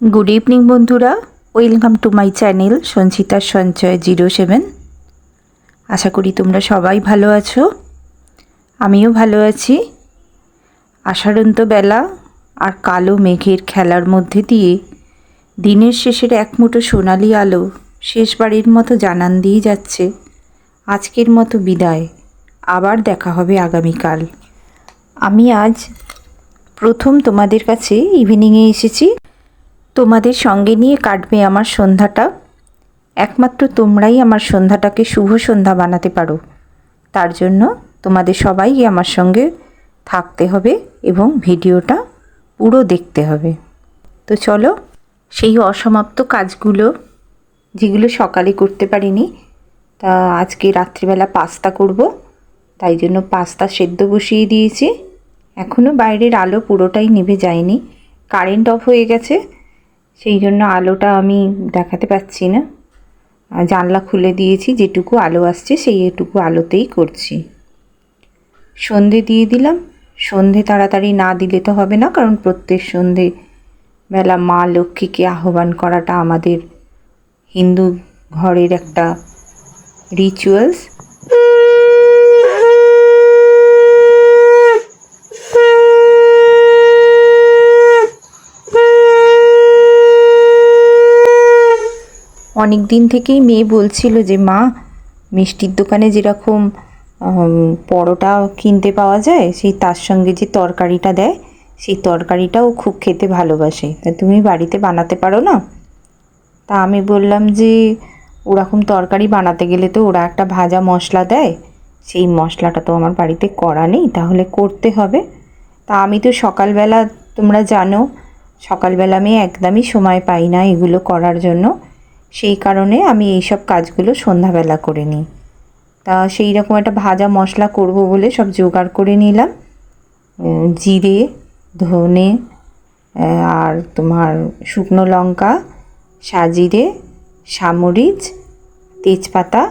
Good evening বন্ধুরা। Welcome to my channel সঞ্চিতার Sanchay zero seven আশা করি তোমরা সবাই ভালো আছো। আমিও ভালো আছি। আষাঢ়ন্ত বেলা আর কালো মেঘের খেলার মধ্যে দিয়ে দিনের শেষের এক মুঠো সোনালি আলো শেষবারের মতো জানান দিয়ে যাচ্ছে। আজকের মতো বিদায়। আবার দেখা হবে আগামীকাল। আমি আজ প্রথম তোমাদের কাছে ইভিনিংয়ে এসেছি। তোমাদের সঙ্গে নিয়ে কাটবে আমার সন্ধ্যাটা। একমাত্র তোমরাই আমার সন্ধ্যাটাকে শুভ সন্ধ্যা বানাতে পারো। তার জন্য তোমাদের সবাই আমার সঙ্গে থাকতে হবে এবং ভিডিওটা পুরো দেখতে হবে। তো চলো, সেই অসমাপ্ত কাজগুলো, যেগুলো সকালে করতে পারিনি, তা আজকে রাত্রিবেলা পাস্তা করব। তাই জন্য পাস্তা সেদ্ধ বসিয়ে দিয়েছি। এখনও বাইরের আলো পুরোটাই নিভে যায়নি। কারেন্ট অফ হয়ে গেছে। সেই জন্য আলোটা আমি দেখাতে পাচ্ছি না। জানলা খুলে দিয়েছি, যেটুকু আলো আসছে সেই এটুকু আলোতেই করছি। সন্ধে দিয়ে দিলাম। সন্ধে তাড়াতাড়ি না দিলে তো হবে না, কারণ প্রত্যেক সন্ধে বেলা মা লক্ষ্মীকে আহ্বান করাটা আমাদের হিন্দু ঘরের একটা রিচুয়ালস অনেক দিন থেকেই মেয়ে বলছিল যে, মা, মিষ্টির দোকানে যেরকম পরোটা কিনতে পাওয়া যায়, সেই তার সঙ্গে যে তরকারিটা দেয়, সেই তরকারিটাও খুব খেতে ভালোবাসে। তা তুমি বাড়িতে বানাতে পারো না? তা আমি বললাম যে, ওরকম তরকারি বানাতে গেলে তো ওরা একটা ভাজা মশলা দেয়। সেই মশলাটা তো আমার বাড়িতে করা নেই, তাহলে করতে হবে। তা আমি তো সকালবেলা, তোমরা জানো, সকালবেলা আমি একদমই সময় পাই না এগুলো করার জন্য। সেই কারণে আমি এইসব কাজগুলো সন্ধ্যাবেলা করে নিই। তা সেই রকম একটা ভাজা মশলা করব বলে সব জোগাড় করে নিলাম। জিরে, ধনে আর তোমার শুকনো লঙ্কা, সাজিরে সামরিচ তেজপাতা,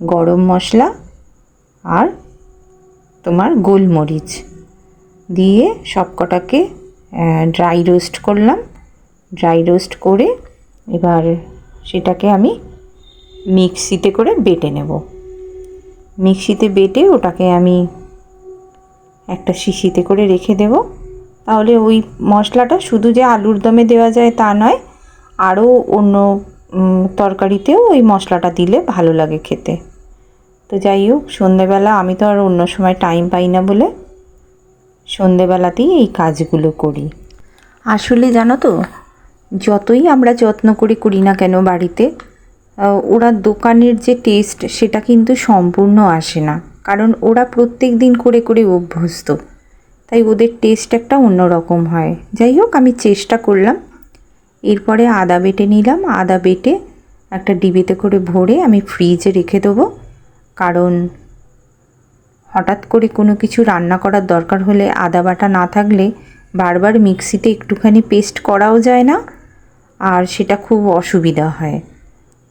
গরম মশলা আর তোমার গোলমরিচ দিয়ে সবকটাকে ড্রাই রোস্ট করলাম। ড্রাই রোস্ট করে এবার সেটাকে আমি মিক্সিতে করে বেটে নেব। মিক্সিতে বেটে ওটাকে আমি একটা শিশিতে করে রেখে দেব। তাহলে ওই মশলাটা শুধু যে আলুর দমে দেওয়া যায় তা নয়, আরও অন্য তরকারিতেও ওই মশলাটা দিলে ভালো লাগে খেতে। তো যাই হোক, সন্ধেবেলা আমি তো আর অন্য সময় টাইম পাই না বলে সন্ধেবেলাতেই এই কাজগুলো করি। আসলে জানো তো যতই আমরা যত্ন করে, করি না কেন বাড়িতে ওরা দোকানের যে টেস্ট সেটা কিন্তু সম্পূর্ণ আসে না। কারণ ওরা প্রত্যেক দিন করে করে অভ্যস্ত। তাই ওদের টেস্ট একটা অন্যরকম হয়। যাই হোক, আমি চেষ্টা করলাম। এরপরে আদা বেটে নিলাম। আদা বেটে একটা ডিবিতে করে ভরে আমি ফ্রিজে রেখে দেবো। কারণ হঠাৎ করে কোনো কিছু রান্না করার দরকার হলে আদা বাটা না থাকলে বারবার মিক্সিতে একটুখানি পেস্ট করাও যায় না। আর সেটা খুব অসুবিধা হয়।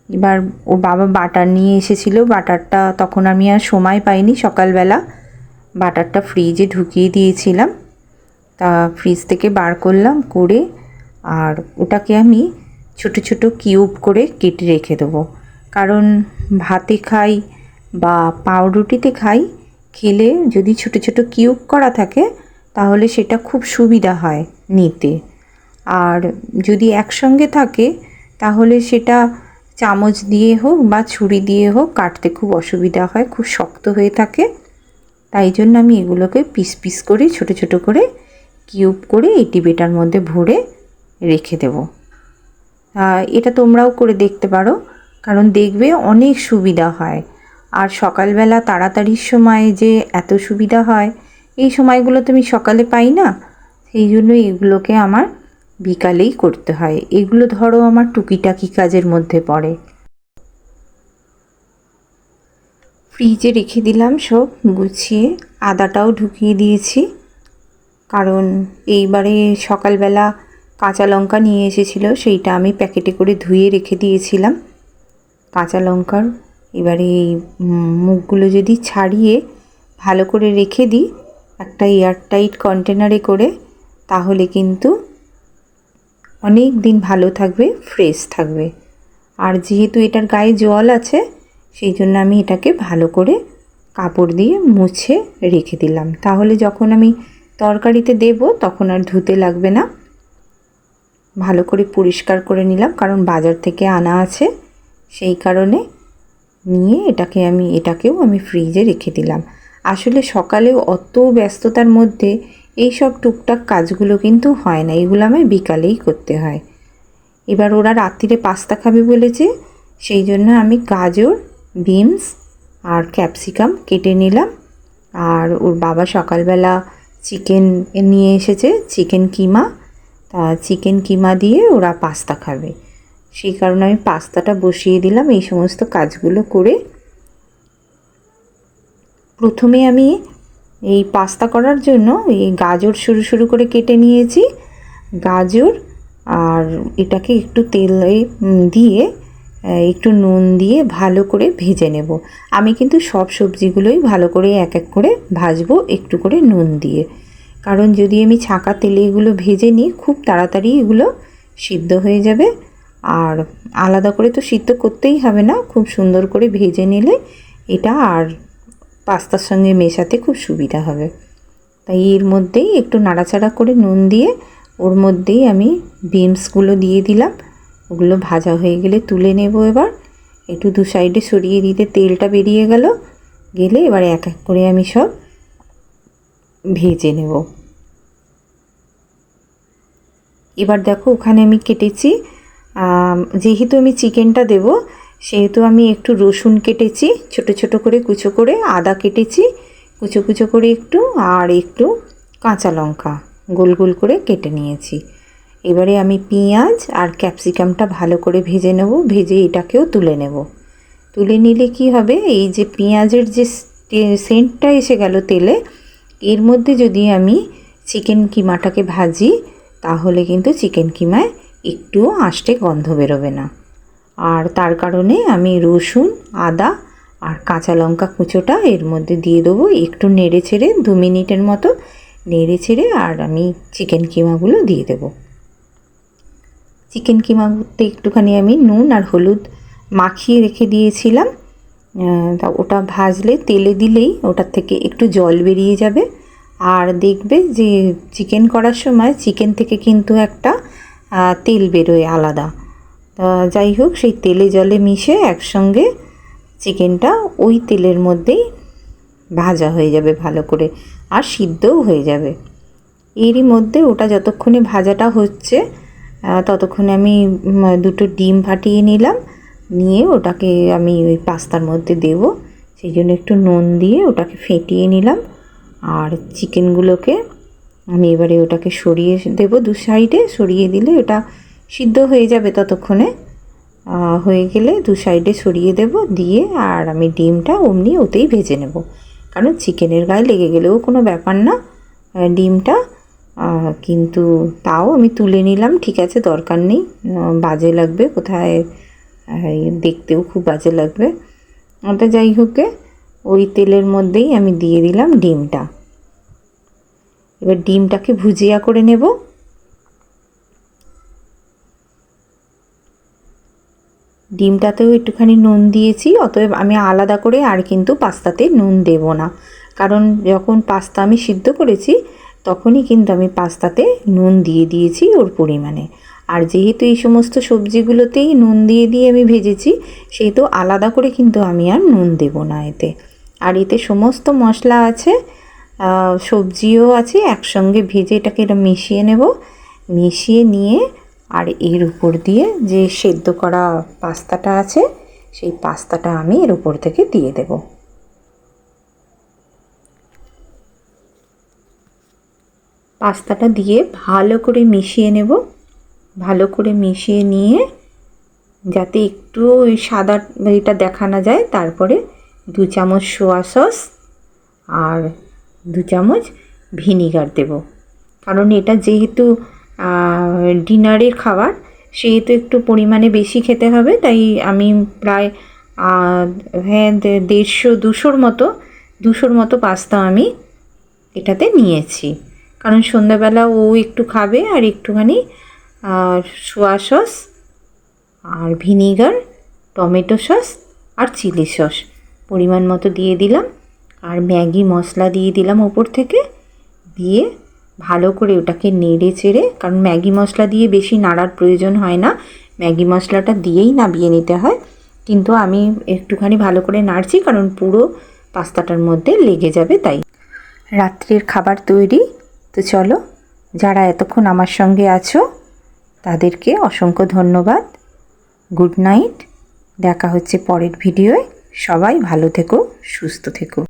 এবার ওর বাবা বাটার নিয়ে এসেছিল, বাটারটা তখন আমি আর সময় পাইনি সকালবেলা। বাটারটা ফ্রিজে ঢুকিয়ে দিয়েছিলাম। তা ফ্রিজ থেকে বার করলাম করে আর ওটাকে আমি ছোট ছোট কিউব করে কেটে রেখে দেবো। কারণ ভাতে খাই বা পাউরুটিতে খাই, খেলে যদি ছোট ছোট কিউব করা থাকে, তাহলে সেটা খুব সুবিধা হয় নিতে। আর যদি একসঙ্গে থাকে, তাহলে সেটা চামচ দিয়ে হোক বা ছুরি দিয়ে হোক কাটতে খুব অসুবিধা হয়, খুব শক্ত হয়ে থাকে। তাই জন্য আমি এগুলোকে পিস পিস করে, ছোট ছোট করে কিউব করে এই টিবেটার মধ্যে ভরে রেখে দেব। এটা তোমরাও করে দেখতে পারো, কারণ দেখবে অনেক সুবিধা হয়। আর সকালবেলা তাড়াতাড়ির সময় যে এত সুবিধা হয়, এই সময়গুলো তো আমি সকালে পাই না, সেই জন্য এগুলোকে আমার বিকালেই করতে হয়। এগুলো ধরো আমার টুকিটাকি কাজের মধ্যে পড়ে। ফ্রিজে রেখে দিলাম সব, গুছিয়ে আদাটাও ঢুকিয়ে দিয়েছি। কারণ এইবারে সকালবেলা কাঁচা লঙ্কা নিয়ে এসেছিল, সেইটা আমি প্যাকেটে করে ধুয়ে রেখে দিয়েছিলাম। কাঁচা লঙ্কার এবারে এই মুখগুলো যদি ছাড়িয়ে ভালো করে রেখে দিই, একটা এয়ারটাইট কন্টেনারে করে, তাহলে কিন্তু অনেক দিন ভালো থাকবে ফ্রেশ থাকবে। আর যেহেতু এটার গায়ে জল আছে, সেই জন্য আমি এটাকে ভালো করে কাপড় দিয়ে মুছে রেখে দিলাম। তাহলে যখন আমি তরকারিতে দেব, তখন আর ধুতে লাগবে না। ভালো করে পরিষ্কার করে নিলাম, কারণ বাজার থেকে আনা আছে। সেই কারণে নিয়ে এটাকে আমি, এটাকেও আমি ফ্রিজে রেখে দিলাম। আসলে সকালে অত ব্যস্ততার মধ্যে এই সব টুকটাক কাজগুলো কিন্তু হয় না, এগুলো আমায় বিকালেই করতে হয়। এবার ওরা রাত্রিরে পাস্তা খাবে বলেছে সেই জন্য আমি গাজর, বিনস আর ক্যাপসিকাম কেটে নিলাম। আর ওর বাবা সকালবেলা চিকেন নিয়ে এসেছে, চিকেন কিমা। তা চিকেন কিমা দিয়ে ওরা পাস্তা খাবে। সেই কারণে আমি পাস্তাটা বসিয়ে দিলাম এই সমস্ত কাজগুলো করে। প্রথমে আমি এই পাস্তা করার জন্য এই গাজর শুরু শুরু করে কেটে নিয়েছি। গাজর আর এটাকে একটু তেলে দিয়ে একটু নুন দিয়ে ভালো করে ভেজে নেব। আমি কিন্তু সব সবজিগুলোই ভালো করে এক এক করে ভাজবো, একটু করে নুন দিয়ে। কারণ যদি আমি ছাঁকা তেলে এগুলো ভেজে নিই, খুব তাড়াতাড়ি এগুলো সিদ্ধ হয়ে যাবে। আর আলাদা করে তো সিদ্ধ করতেই হবে না, খুব সুন্দর করে ভেজে নিলে এটা আর পাস্তার সঙ্গে মেশাতে খুব সুবিধা হবে। তাই এর মধ্যেই একটু নাড়াচাড়া করে নুন দিয়ে ওর মধ্যেই আমি বিনসগুলো দিয়ে দিলাম। ওগুলো ভাজা হয়ে গেলে তুলে নেব এবার। একটু দু সাইডে সরিয়ে দিতে তেলটা বেরিয়ে গেল। গেলে এবার এক এক করে আমি সব ভেজে নেব। এবার দেখো ওখানে আমি কেটেছি। যেহেতু আমি চিকেনটা দেব সেহেতু আমি একটু রসুন কেটেছি, ছোট ছোট করে কুচো করে আদা কেটেছি, কুচো কুচো করে একটু আর একটু কাঁচা লঙ্কা গোল গোল করে কেটে নিয়েছি। এবারে আমি পেঁয়াজ আর ক্যাপসিকামটা ভালো করে ভেজে নেব, ভেজে এটাকেও তুলে নেব। তুলে নিলে কি হবে? এই যে পেঁয়াজের যে সেন্টটা এসে গেল তেলে, এর মধ্যে যদি আমি চিকেন কিমাটাকে ভাজি, তাহলে কিন্তু চিকেন কিমায় একটুও আষ্টে গন্ধ বেরোবে না। আর তার কারণে আমি রসুন, আদা আর কাঁচা লঙ্কা কুচোটা এর মধ্যে দিয়ে দেবো একটু নেড়ে ছেড়ে দু মিনিটের মতো নেড়ে ছেড়ে আর আমি চিকেন কিমাগুলো দিয়ে দেবো। চিকেন কিমাতে একটুখানি আমি নুন আর হলুদ মাখিয়ে রেখে দিয়েছিলাম। তা ওটা ভাজলে, তেলে দিলেই ওটার থেকে একটু জল বেরিয়ে যাবে। আর দেখবে যে চিকেন করার সময় চিকেন থেকে কিন্তু একটা তেল বেরোয় আলাদা। যাই হোক, সেই তেলে জলে মিশে একসঙ্গে চিকেনটা ওই তেলের মধ্যেই ভাজা হয়ে যাবে ভালো করে, আর সিদ্ধও হয়ে যাবে। এরই মধ্যে ওটা যতক্ষণে ভাজাটা হচ্ছে ততক্ষণে আমি দুটো ডিম ফাটিয়ে নিলাম, নিয়ে ওটাকে আমি ওই পাস্তার মধ্যে দেব। সেই জন্য একটু নুন দিয়ে ওটাকে ফেটিয়ে নিলাম, আর চিকেনগুলোকে আমি এবারে ওটাকে সরিয়ে দেব দু সাইডে, সরিয়ে দিলে ওটা সিদ্ধ হয়ে যাবে ততক্ষণে। হয়ে গেলে দু সাইডে সরিয়ে দেব, দিয়ে আর আমি ডিমটা অমনি ওতেই ভেজে নেব। কারণ চিকেনের গায়ে লেগে গেলেও কোনো ব্যাপার না ডিমটা। কিন্তু তাও আমি তুলে নিলাম, ঠিক আছে, দরকার নেই। বাজে লাগবে কোথায়? দেখতেও খুব বাজে লাগবে। ওটা যাই হোক ওই তেলের মধ্যেই আমি দিয়ে দিলাম ডিমটা। এবার ডিমটাকে ভুজিয়া করে নেব। ডিমটাতেও একটুখানি নুন দিয়েছি, অতএব আমি আলাদা করে আর কিন্তু পাস্তাতে নুন দেব না। কারণ যখন পাস্তা আমি সিদ্ধ করেছি, তখনই কিন্তু আমি পাস্তাতে নুন দিয়ে দিয়েছি ওর পরিমাণে। আর যেহেতু এই সমস্ত সবজিগুলোতেই নুন দিয়ে দিয়ে আমি ভেজেছি, সেহেতু আলাদা করে কিন্তু আমি আর নুন দেব না এতে। আর এতে সমস্ত মশলা আছে সবজিও আছে, একসঙ্গে ভেজে এটাকে এটা মিশিয়ে নেব। মিশিয়ে নিয়ে আর এর উপর দিয়ে যে সেদ্ধ করা পাস্তাটা আছে, সেই পাস্তাটা আমি এর উপর থেকে দিয়ে দেবো। পাস্তাটা দিয়ে ভালো করে মিশিয়ে নেব। ভালো করে মিশিয়ে নিয়ে যাতে একটু ওই সাদা এটা দেখা না যায়, তারপরে দু চামচ সোয়া সস আর দু চামচ ভিনিগার দেব। কারণ এটা যেহেতু ডিনারের খাবার, সেহেতু একটু পরিমাণে বেশি খেতে হবে, তাই আমি প্রায় হ্যাঁ দেড়শো, দুশোর মতো দুশোর মতো পাস্তা আমি এটাতে নিয়েছি। কারণ সন্ধ্যাবেলা ও একটু খাবে আর একটুখানি সোয়া সস আর ভিনিগার, টমেটো সস আর চিলি সস। পরিমাণ মতো দিয়ে দিলাম, আর ম্যাগি মশলা দিয়ে দিলাম ওপর থেকে, দিয়ে ভালো করে ওটাকে নেড়ে চেড়ে, কারণ ম্যাগি মশলা দিয়ে বেশি নাড়ার প্রয়োজন হয় না। ম্যাগি মশলাটা দিয়েই নাবিয়ে নিতে হয়। কিন্তু আমি একটুখানি ভালো করে নাড়ছি, কারণ পুরো পাস্তাটার মধ্যে লেগে যাবে তাই। রাত্রের খাবার তৈরি। তো চলো, যারা এতক্ষণ আমার সঙ্গে আছো, তাদেরকে অসংখ্য ধন্যবাদ। Good night. দেখা হচ্ছে পরের ভিডিওয়। সবাই ভালো থেকো, সুস্থ থেকো।